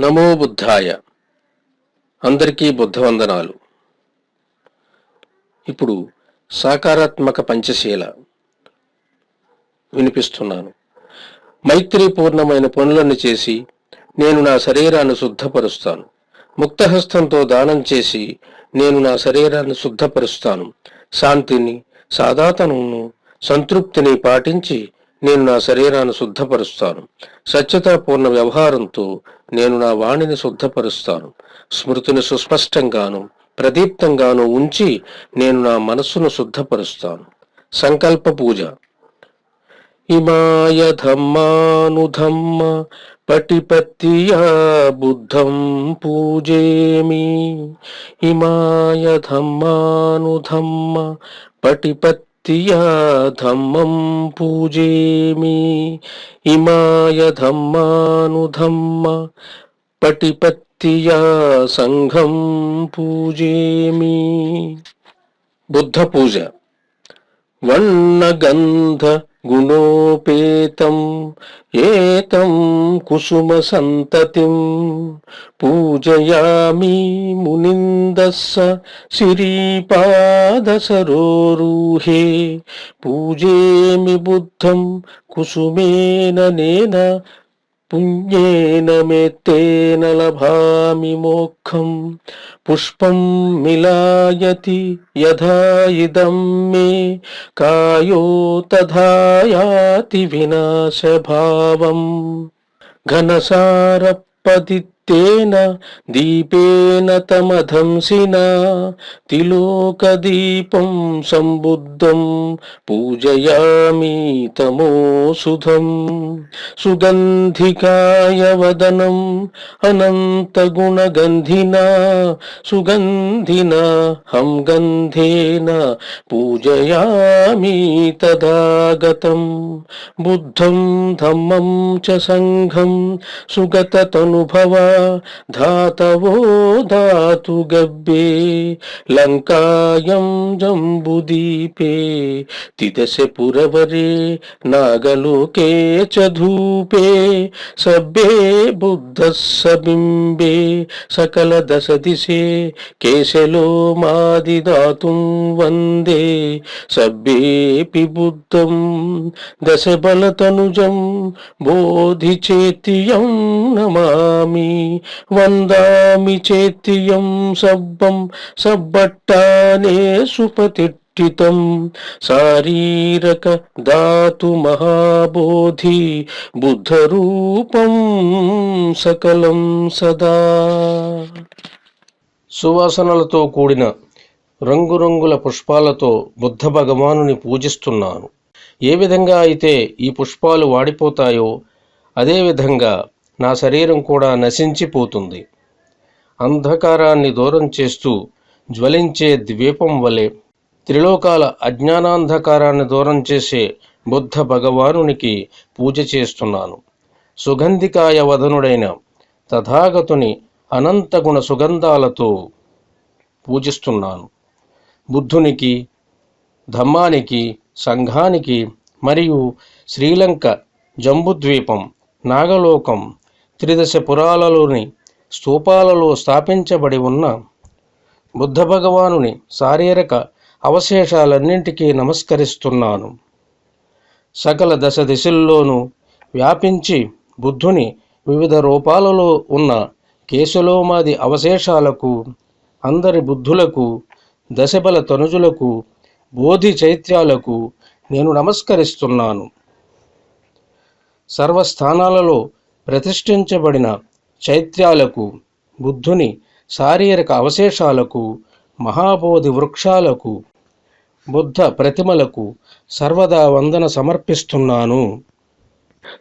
నమో బుద్ధాయ. అందరికీ బుద్ధవందనాలు. ఇప్పుడు సాకారాత్మక పంచశీల వినిపిస్తున్నాను. మైత్రీపూర్ణమైన పనులను చేసి నేను నా శరీరాన్ని శుద్ధపరుస్తాను. ముక్తహస్తంతో దానం చేసి నేను నా శరీరాన్ని శుద్ధపరుస్తాను. శాంతిని సాదాతనమును సంతృప్తిని పాటించి నేను నా శరీరాన్ని శుద్ధపరుస్తాను. సత్యతాపూర్ణ వ్యవహారంతో నేను నా వాణిని శుద్ధపరుస్తాను. స్మృతిని సుస్పష్టంగాను ప్రదీప్తంగాను ఉంచి నేను నా మనస్సును శుద్ధపరుస్తాను. సంకల్ప పూజ. ఇమాయ ధమ్మానుధమ్మ పటిపత్తియా బుద్ధం పూజేమి. ఇమాయ ధమ్మానుధమ్మ పటిపత్ పటిపత్తియా ధమ్మం పూజేమి ఇమాయ ధమ్మానుధమ్మ పటిపత్తియా సంఘం పూజేమి బుద్ధ పూజ వన్నగంధ గుణోపేతం ఏతం కుసుమ సంతతిం పూజయామి మునిం మునిందస్స శ్రీపాదసరోరుహే పూజేమి బుద్ధం కుసుమేన నేన పుణ్యేన మేత్తేన లభామి మోక్షం. పుష్పం మిలాయతి యథా ఇదం మే కాయో తథాయాతి వినాశభావం ఘనసార పదిత్ ఘనసారపదిత్తేన దీపేన తమధంసినా తిలోకదీపం సంబుద్ధం పూజయామి తమోసుధం. సుగంధికాయ వదనం అనంతగుణగంధినా సుగంధినా హం గంధేన పూజయామి తదాగతం. బుద్ధం ధమ్మం చ సంఘం సుగతతనుభవ ధాతవో ధాతు గబ్బే లంకాయం జంబుదీపే తిదశ పురవరే నాగలోకే చ ధూపే సబ్బే బుద్ధ సబింబే సకల దశ దిశే కేశలో మాది దాతుం వందే సబ్బేపి బుద్ధం దశ బలతనుజం బోధి చేతియం నమామి. వందామి చేతియం సబ్బం సబ్బట్టానే సుపతిట్టితం శారీరక ధాతు మహాబోధి బుద్ధరూపం సకలం సదా. సువాసనలతో కూడిన రంగురంగుల పుష్పాలతో బుద్ధ భగవానుని పూజిస్తున్నాను. ఏ విధంగా అయితే ఈ పుష్పాలు వాడిపోతాయో అదేవిధంగా నా శరీరం కూడా నశించిపోతుంది. అంధకారాన్ని దూరం చేస్తూ జ్వలించే ద్వీపం వలె త్రిలోకాల అజ్ఞానాంధకారాన్ని దూరం చేసే బుద్ధ భగవానునికి పూజ చేస్తున్నాను. సుగంధికాయ వదనుడైన తథాగతుని అనంతగుణ సుగంధాలతో పూజిస్తున్నాను. బుద్ధునికి ధమ్మానికి సంఘానికి మరియు శ్రీలంక జంబుద్వీపం నాగలోకం త్రిదశ పురాలలోని స్థూపాలలో స్థాపించబడి ఉన్న బుద్ధ భగవానుని శారీరక అవశేషాలన్నింటికీ నమస్కరిస్తున్నాను. సకల దశ దిశల్లోనూ వ్యాపించి బుద్ధుని వివిధ రూపాలలో ఉన్న కేశలోమాది అవశేషాలకు అందరి బుద్ధులకు దశబల తనుజులకు బోధి చైత్యాలకు నేను నమస్కరిస్తున్నాను. సర్వస్థానాలలో ప్రతిష్ఠించబడిన చైత్యాలకు బుద్ధుని శారీరక అవశేషాలకు మహాబోధి వృక్షాలకు బుద్ధ ప్రతిమలకు సర్వదా వందన సమర్పిస్తున్నాను.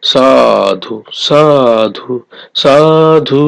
సాధు సాధు సాధు.